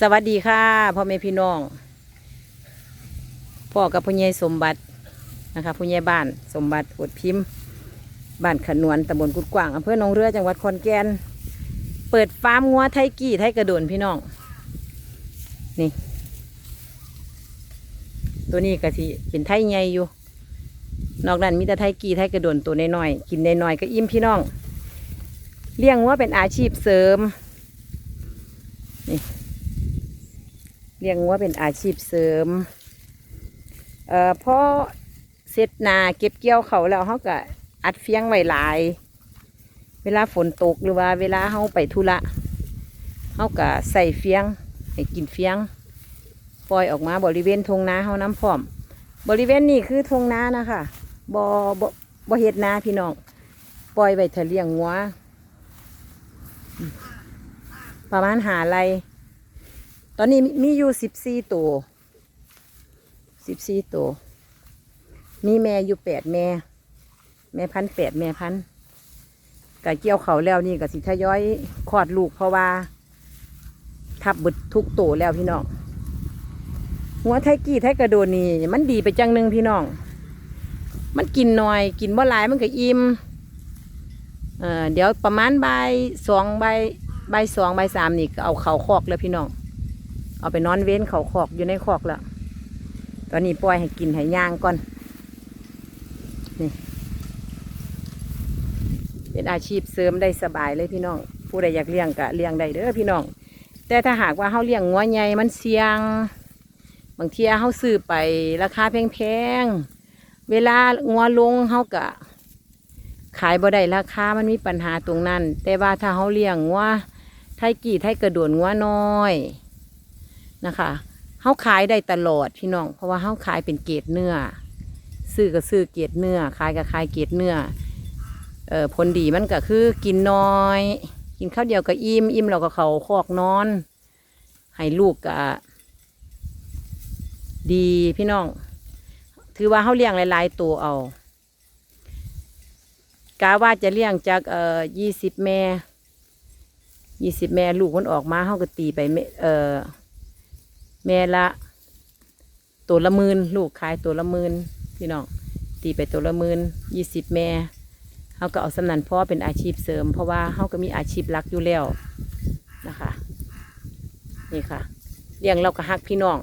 สวัสดีค่ะพ่อแม่พี่น้อง พ่อกับพ่อใหญ่สมบัตินะคะพ่อใหญ่บ้านสมบัติอดพิมพ์ บ้านขนวนตำบลกุดกว้างอำเภอหนองเรือจังหวัดขอนแก่นเปิดฟาร์มงัวไทยกี้ไทยกระโดนพี่น้องนี่ ตัวนี้ก็สิเป็นไทยใหญ่อยู่ นอกนั้นมีแต่ไทยกี้ไทยกระโดนตัวน้อยๆกินน้อยๆก็อิ่มพี่น้อง เลี้ยงงัวเป็นอาชีพเสริมเลี้ยงวัวเป็นอาชีพเสริม เอ่อพอเสร็จนาเก็บเกี่ยวเขาแล้วเขาก็อัดเฟียงไว้หลาย เวลาฝนตกหรือว่าเวลาเขาไปธุระเขาก็ใส่เฟียงให้กินเฟียง ปล่อยออกมาบริเวณทงนาเขาน้ำพร้อม บริเวณนี้คือทงนานะคะบอบบ่เฮ็ดนาพี่น้อง ปล่อยไว้เถเลี้ยงวัวประมาณหาไร ตอนนี้มีอยู่สิบสี่ตัวสิบสี่ตัว มีแม่อยู่แปดแม่ แม่พันแปดแม่พันไกะเกี่ยวเขาแล้วนี่ก็สิทยอยคลอดลูกเพราะว่า ทับบึดทุกตัวแล้วพี่น้อง หัวไทกี้ไทกระโดนนี่มันดีไปจังหนึ่งพี่น้อง มันกินหน่อยกินบ่หลายมันก็อิ่มเเดี๋ยวประมาณใบสองใบ่ายบ่ายสองใบสามนี่ก็เอาเขาคอกแล้วพี่น้อง เอาไปนอนเว้นเขาคอกอยู่ในคอกแล้ว ตอนนี้ปล่อยให้กินให้ย่างก่อน นี่ เป็นอาชีพเสริมได้สบายเลยพี่น้อง ผู้ใดอยากเลี้ยงก็เลี้ยงได้เด้อพี่น้อง แต่ถ้าหากว่าเขาเลี้ยงงัวใหญ่มันเสี่ยง บางทีเขาซื้อไปราคาแพงๆ เวลางัวลงเขาก็ขายบ่ได้ราคา มันมีปัญหาตรงนั้น แต่ว่าถ้าเขาเลี้ยงงัวไทยกี่ไทยกระโดดงัวน้อย นะคะเขาขายได้ตลอดพี่น้องเพราะว่าเขาขายเป็นเกรดเนื้อซื้อก็ซื้อเกรดเนื้อขายก็ขายเกรดเนื้อเอ่อผลดีมันก็คือกินน้อย กินข้าวเดียวก็อิ่มอิ่มเราก็เขาคอกนอน ให้ลูกก็ดีพี่น้อง ถือว่าเขาเลี้ยงหลายๆตัวเอากาว่าจะเลี้ยงจากเอ่อยี่สิบแม่ยี่สิบแม่ลูกมันออกมาเขาก็ตีไปเอ่อ แม่ละ ตัวละหมื่นลูกขายตัวละหมื่นพี่น้องตีไปตัวละหมื่นยี่สิบแม่เขาก็เอาสำนันพ่อเป็นอาชีพเสริม เพราะว่าเขาก็มีอาชีพหลักอยู่แล้วนะคะนี่ค่ะเลี้ยงเราก็ฮักพี่น้อง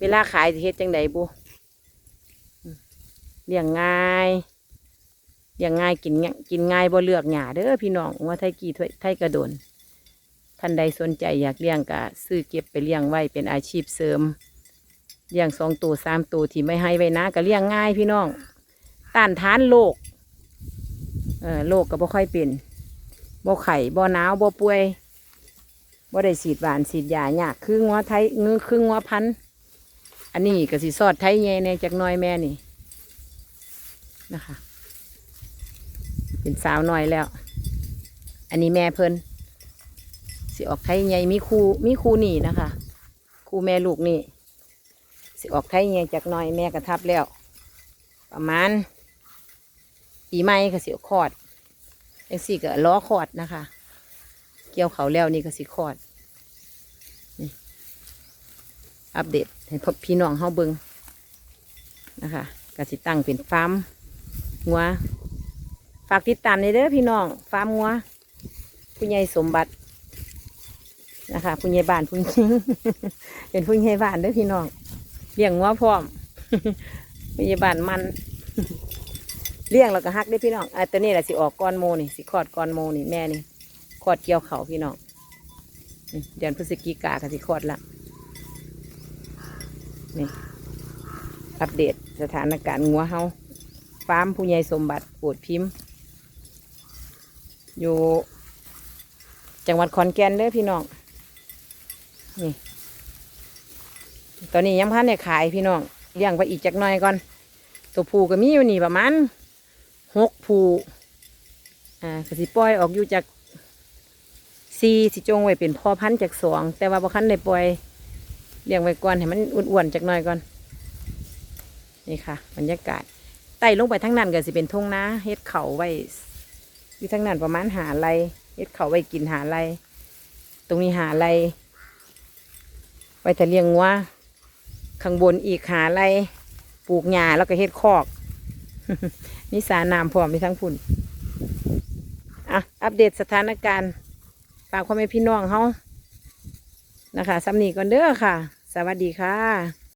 เวลาขายสิเฮ็ดจังไดบุเลี้ยงง่ายเลี้ยงง่ายกินง่ายกินง่ายบ่เลือกหยาเด้อพี่น้องว่าไทยกี่ไทยกระโดน ท่านใดสนใจอยากเลี้ยงก็ซื้อเก็บไปเลี้ยงไว้เป็นอาชีพเสริมเลี้ยงสองตัวสามตัวที่ไม่ให้ไว้นะก็เลี้ยงง่ายพี่น้องต้านทานโรคเออโรคก็บ่ค่อยเป็นบ่ไข่บ่หนาวบ่ป่วยบ่ได้ฉีดหวานฉีดยายากคืองัวไทยงือคืองัวพันธุ์อันนี้ก็สิซอดไทยแง่ในจากน้อยแม่นี่นะคะ เป็นสาวน้อยแล้ว อันนี้แม่เพิ่น สิออกไทยใหญ่มีครูมีครูนี่นะคะครูแม่ลูกนี่สิออกไทยใหญ่จากน้อยแม่กระทับแล้ว ประมาณปีใหม่ก็สิคอดจังสี่ก็ล้อคอดนะคะ เกี่ยวเขาแล้วนี่ก็สิคอดนี่อัปเดตให้พบพี่น้องเฮาเบิงนะคะก็สิตั้งเป็นฟาร์มงัวฝากติดตามในเด้อพี่น้องฟาร์มงัวผู้ใหญ่สมบัติ นะคะผู้ใหญ่บ้านผู้หญิงเป็นผู้ใหญ่บ้านด้อพี่น้องเลี้ยงงัวพร้อมผู้ใหญ่บ้านมันเลี้ยงแล้วก็ฮักได้พี่น้องอะตัวนี้แหละสิออกก้อนโมนี่สิคอดก้อนโมนี่แม่นี่คอดเกี่ยวเขาพี่น้องเดือนพฤศจิกาก็สิคอดละนี่อัปเดตสถานการณ์งัวเฮาฟาร์มผู้ใหญ่สมบัติปวดพิมพ์ อยู่จังหวัดขอนแก่นเด้อพี่น้อง นี่ ตอนนี้ยังพันเนี่ยขายพี่น้องเลี้ยงไปอีกจักหน่อยก่อน ตัวผูก็มีอยู่นี่ประมาณหกผูอ่าก็สิปล่อยออกอยู่จากสี่สิจงไว้เป็นพ่อพันธุ์จากสองแต่ว่าบางคันได้ปล่อยเลี้ยงไว้ก่อนให้มันอ้วนๆจักหน่อยก่อน นี่ค่ะ บรรยากาศไต่ลงไปทั้งนั้นก็สิเป็นทงนาเฮ็ดเขาไว้อยู่ทั้งนั้นประมาณหาไรเฮ็ดเขาไว้กินหาไรตรงนี้หาไร ไว้แต่เลี้ยงงัวข้างบนอีกหาไรปลูกหญ้าแล้วก็เฮ็ดคอกมีสาน้ำพร้อมมีทั้งพุ่นอะอัปเดตสถานการณ์ฝากความเป็นพี่น้องเฮานะคะสำนีก่อนเด้อค่ะ สวัสดีค่ะ